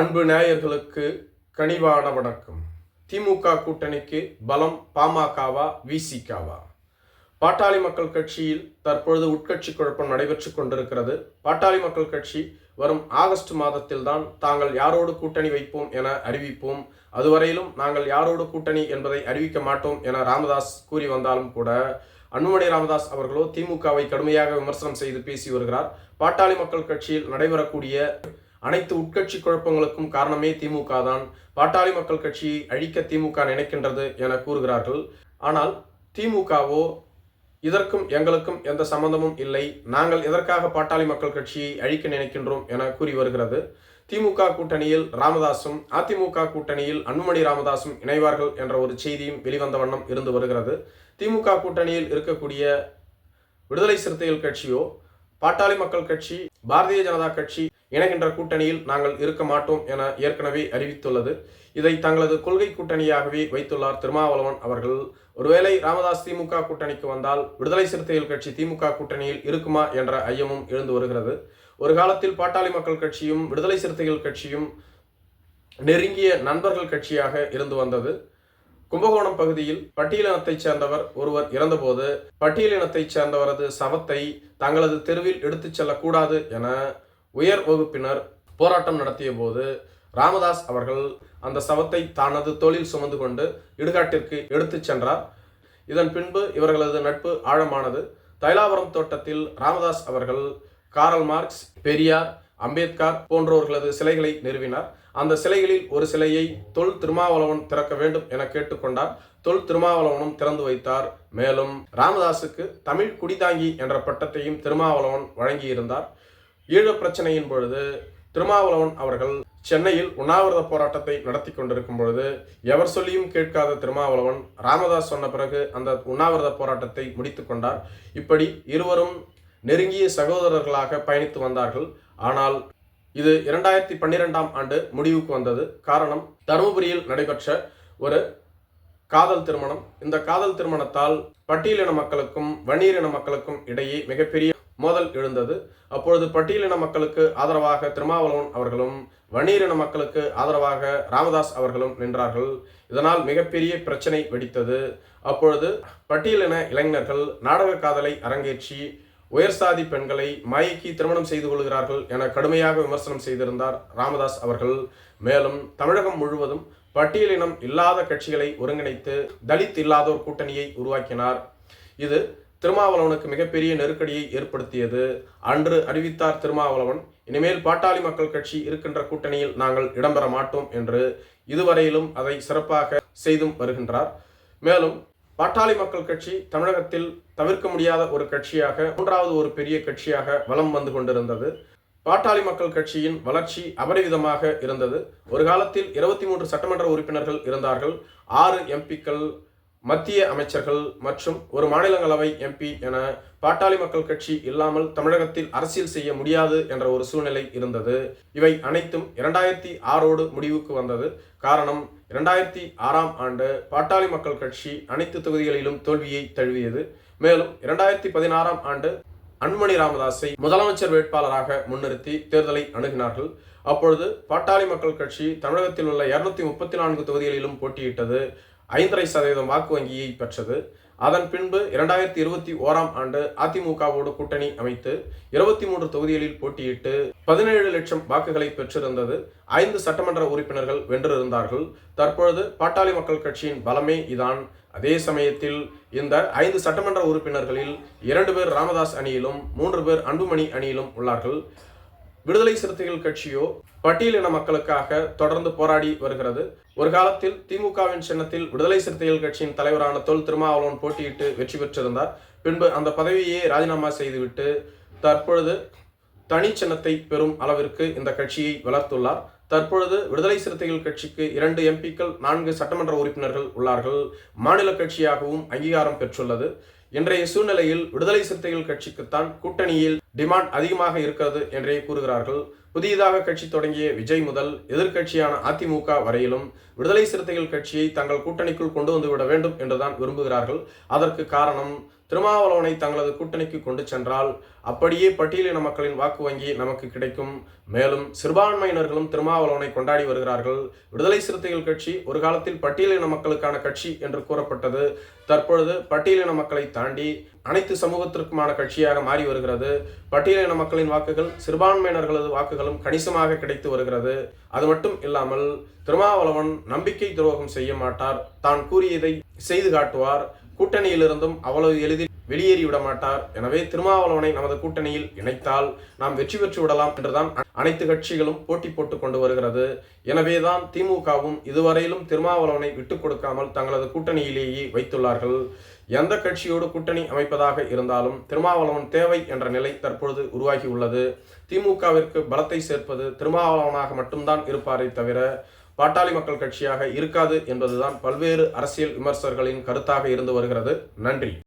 அன்பு நேயர்களுக்கு கனிவான வணக்கம். திமுக கூட்டணிக்கு பலம் பாமகவா விசிகாவா? பாட்டாளி மக்கள் கட்சியில் தற்பொழுது உட்கட்சி குழப்பம் நடைபெற்றுக் கொண்டிருக்கிறது. பாட்டாளி மக்கள் கட்சி வரும் ஆகஸ்ட் மாதத்தில் தான் தாங்கள் யாரோடு கூட்டணி வைப்போம் என அறிவிப்போம். அதுவரையிலும் நாங்கள் யாரோடு கூட்டணி என்பதை அறிவிக்க மாட்டோம் என ராமதாஸ் கூறி வந்தாலும் கூட அன்புமணி ராமதாஸ் அவர்களோ திமுகவை கடுமையாக விமர்சனம் செய்து பேசி வருகிறார். பாட்டாளி மக்கள் கட்சியில் நடைபெறக்கூடிய அனைத்து உட்கட்சி குழப்பங்களுக்கும் காரணமே திமுக தான் பாட்டாளி மக்கள் கட்சியை அழிக்க திமுக நினைக்கின்றது என கூறுகிறார்கள். ஆனால் திமுகவோ இதற்கும் எங்களுக்கும் எந்த சம்பந்தமும் இல்லை. நாங்கள் எதற்காக பாட்டாளி மக்கள் கட்சியை அழிக்க நினைக்கின்றோம் என கூறி வருகிறது. திமுக கூட்டணியில் ராமதாசும் அதிமுக கூட்டணியில் அன்புமணி ராமதாசும் இணைவார்கள் என்ற ஒரு செய்தியும் வெளிவந்த வண்ணம் இருந்து வருகிறது. திமுக கூட்டணியில் இருக்கக்கூடிய விடுதலை சிறுத்தைகள் கட்சியோ பாட்டாளி மக்கள் கட்சி பாரதிய ஜனதா கட்சி இணைகின்ற கூட்டணியில் நாங்கள் இருக்க மாட்டோம் என ஏற்கனவே அறிவித்துள்ளது. இதை தங்களது கொள்கை கூட்டணியாகவே வைத்துள்ளார் திருமாவளவன் அவர்கள். ஒருவேளை ராமதாஸ் திமுக கூட்டணிக்கு வந்தால் விடுதலை சிறுத்தைகள் கட்சி திமுக கூட்டணியில் இருக்குமா என்ற ஐயமும் எழுந்து வருகிறது. ஒரு காலத்தில் பாட்டாளி மக்கள் கட்சியும் விடுதலை சிறுத்தைகள் கட்சியும் நெருங்கிய நண்பர்கள் கட்சியாக இருந்து வந்தது. கும்பகோணம் பகுதியில் பட்டியலினத்தைச் சேர்ந்தவர் ஒருவர் இறந்தபோது பட்டியலினத்தைச் சேர்ந்தவரது சவத்தை தங்களது தெருவில் எடுத்துச் செல்லக்கூடாது என உயர் வகுப்பினர் போராட்டம் நடத்திய போது ராமதாஸ் அவர்கள் அந்த சவத்தை தனது தொழில் சுமந்து கொண்டு இடுகாட்டிற்கு எடுத்துச் சென்றார். இதன் பின்பு இவர்களது நட்பு ஆழமானது. தைலாவரம் தோட்டத்தில் ராமதாஸ் அவர்கள் காரல் மார்க்ஸ் பெரியார் அம்பேத்கர் போன்றோர்களது சிலைகளை நிறுவினார். அந்த சிலைகளில் ஒரு சிலையை தொல் திருமாவளவன் திறக்க வேண்டும் என கேட்டுக்கொண்டார் தொல் திருமாவளவனும் திறந்து வைத்தார். மேலும் ராமதாசுக்கு தமிழ் குடிதாங்கி என்ற பட்டத்தையும் திருமாவளவன் வழங்கியிருந்தார். ஈழ பிரச்சனையின் பொழுது திருமாவளவன் அவர்கள் சென்னையில் உண்ணாவிரத போராட்டத்தை நடத்தி கொண்டிருக்கும் பொழுது எவர் சொல்லியும் கேட்காத திருமாவளவன் ராமதாஸ் சொன்ன பிறகு அந்த உண்ணாவிரத போராட்டத்தை முடித்து கொண்டார். இப்படி இருவரும் நெருங்கிய சகோதரர்களாக பயணித்து வந்தார்கள். ஆனால் இது இரண்டாயிரத்தி பன்னிரெண்டாம் ஆண்டு முடிவுக்கு வந்தது. காரணம் தருமபுரியில் நடைபெற்ற ஒரு காதல் திருமணம். இந்த காதல் திருமணத்தால் பட்டியலின மக்களுக்கும் வன்னியரின மக்களுக்கும் இடையே மிகப்பெரிய மோதல் எழுந்தது. அப்பொழுது பட்டியலின மக்களுக்கு ஆதரவாக திருமாவளவன் அவர்களும் வன்னியரின மக்களுக்கு ஆதரவாக ராமதாஸ் அவர்களும் நின்றார்கள். இதனால் மிகப்பெரிய பிரச்சனை வெடித்தது. அப்பொழுது பட்டியலின இளைஞர்கள் நாடக காதலை அரங்கேற்றி உயர்சாதி பெண்களை மயக்கி திருமணம் செய்து கொள்கிறார்கள் என கடுமையாக விமர்சனம் செய்திருந்தார் ராமதாஸ் அவர்கள். மேலும் தமிழகம் முழுவதும் பட்டியலினம் இல்லாத கட்சிகளை ஒருங்கிணைத்து தலித் இல்லாதோர் கூட்டணியை உருவாக்கினார். இது திருமாவளவனுக்கு மிகப்பெரிய நெருக்கடியை ஏற்படுத்தியது. அன்று அறிவித்தார் திருமாவளவன் இனிமேல் பாட்டாளி மக்கள் கட்சி இருக்கின்ற கூட்டணியில் நாங்கள் இடம்பெற மாட்டோம் என்று இதுவரையிலும் அதை சிறப்பாக செய்தும் வருகின்றார். மேலும் பாட்டாளி மக்கள் கட்சி தமிழகத்தில் தவிர்க்க முடியாத ஒரு கட்சியாக மூன்றாவது ஒரு பெரிய கட்சியாக வலம் வந்து கொண்டிருந்தது. பாட்டாளி மக்கள் கட்சியின் வளர்ச்சி அபரிவிதமாக இருந்தது. ஒரு காலத்தில் இருபத்தி மூன்று சட்டமன்ற உறுப்பினர்கள் இருந்தார்கள். ஆறு எம்பிக்கள் மத்திய அமைச்சர்கள் மற்றும் ஒரு மாநிலங்களவை எம்பி என பாட்டாளி மக்கள் கட்சி இல்லாமல் தமிழகத்தில் அரசியல் செய்ய முடியாது என்ற ஒரு சூழ்நிலை இருந்தது. இவை அனைத்தும் இரண்டாயிரத்தி ஆறோடு முடிவுக்கு வந்தது. காரணம் இரண்டாயிரத்தி ஆறாம் ஆண்டு பாட்டாளி மக்கள் கட்சி அனைத்து தொகுதிகளிலும் தோல்வியை தழுவியது. மேலும் இரண்டாயிரத்தி பதினாறாம் ஆண்டு அன்புமணி ராமதாஸை முதலமைச்சர் வேட்பாளராக முன்னிறுத்தி தேர்தலை அணுகினார்கள். அப்பொழுது பாட்டாளி மக்கள் கட்சி தமிழகத்தில் உள்ள இருநூத்தி முப்பத்தி நான்கு தொகுதிகளிலும் போட்டியிட்டது. ஐந்தரை சதவீதம் வாக்கு வங்கியை பெற்றது. அதன் பின்பு இரண்டாயிரத்தி இருபத்தி ஓராம் ஆண்டு அதிமுகவோடு கூட்டணி அமைத்து இருபத்தி மூன்று தொகுதிகளில் போட்டியிட்டு பதினேழு லட்சம் வாக்குகளை பெற்றிருந்தது. ஐந்து சட்டமன்ற உறுப்பினர்கள் வென்றிருந்தார்கள். தற்பொழுது பாட்டாளி மக்கள் கட்சியின் பலமே இதான். அதே சமயத்தில் இந்த ஐந்து சட்டமன்ற உறுப்பினர்களில் இரண்டு பேர் ராமதாஸ் அணியிலும் மூன்று பேர் அன்புமணி அணியிலும் உள்ளார்கள். விடுதலை சிறுத்தைகள் கட்சியோ பட்டியலின மக்களுக்காக தொடர்ந்து போராடி வருகிறது. ஒரு காலத்தில் திமுகவின் சின்னத்தில் விடுதலை சிறுத்தைகள் கட்சியின் தலைவரான தொல் திருமாவளவன் போட்டியிட்டு வெற்றி பெற்றிருந்தார். பின்பு அந்த பதவியை ராஜினாமா செய்துவிட்டு தற்பொழுது தனி சின்னத்தை பெறும் அளவிற்கு இந்த கட்சியை வளர்த்துள்ளார். தற்பொழுது விடுதலை சிறுத்தைகள் கட்சிக்கு இரண்டு எம்பிக்கள் நான்கு சட்டமன்ற உறுப்பினர்கள் உள்ளார்கள். மாநில கட்சியாகவும் அங்கீகாரம் பெற்றுள்ளது. இன்றைய சூழ்நிலையில் விடுதலை சிறுத்தைகள் கட்சிக்குத்தான் கூட்டணியில் டிமாண்ட் அதிகமாக இருக்கிறது என்றே கூறுகிறார்கள். புதியதாக கட்சி தொடங்கிய விஜய் முதல் எதிர்க்கட்சியான அதிமுக வரையிலும் விடுதலை சிறுத்தைகள் கட்சியை தங்கள் கூட்டணிக்குள் கொண்டு வந்து விட வேண்டும் என்றுதான் விரும்புகிறார்கள். அதற்கு காரணம் திருமாவளவனை தங்களது கூட்டணிக்கு கொண்டு சென்றால் அப்படியே பட்டியலின மக்களின் வாக்கு வங்கி நமக்கு கிடைக்கும். மேலும் சிறுபான்மையினர்களும் திருமாவளவனை கொண்டாடி வருகிறார்கள். விடுதலை சிறுத்தைகள் கட்சி ஒரு காலத்தில் பட்டியலின மக்களுக்கான கட்சி என்று கூறப்பட்டது. தற்பொழுது பட்டியலின மக்களை தாண்டி அனைத்து சமூகத்திற்குமான கட்சியாக மாறி வருகிறது. பட்டியலின மக்களின் வாக்குகள் சிறுபான்மையினர்களது வாக்குகளும் கணிசமாக கிடைத்து வருகிறது. அது மட்டும் இல்லாமல் திருமாவளவன் நம்பிக்கை துரோகம் செய்ய மாட்டார். தான் கூறியதை செய்து காட்டுவார். கூட்டணியிலிருந்தும் அவ்வளவு எளிதில் வெளியேறி விட மாட்டார். எனவே திருமாவளவனை நமது கூட்டணியில் இணைத்தால் நாம் வெற்றி பெற்று விடலாம் என்றுதான் அனைத்து கட்சிகளும் போட்டி போட்டுக் கொண்டு வருகிறது. எனவேதான் திமுகவும் இதுவரையிலும் திருமாவளவனை விட்டுக் கொடுக்காமல் தங்களது கூட்டணியிலேயே வைத்துள்ளார்கள். எந்த கட்சியோடு கூட்டணி அமைப்பதாக இருந்தாலும் திருமாவளவன் தேவை என்ற நிலை தற்பொழுது உருவாகியுள்ளது திமுகவிற்கு பலத்தை சேர்ப்பது திருமாவளவனாக மட்டும்தான் இருப்பாரே தவிர பாட்டாளி மக்கள் கட்சியாக இருக்காது என்பதுதான் பல்வேறு அரசியல் விமர்சகர்களின் கருத்தாக இருந்து வருகிறது. நன்றி.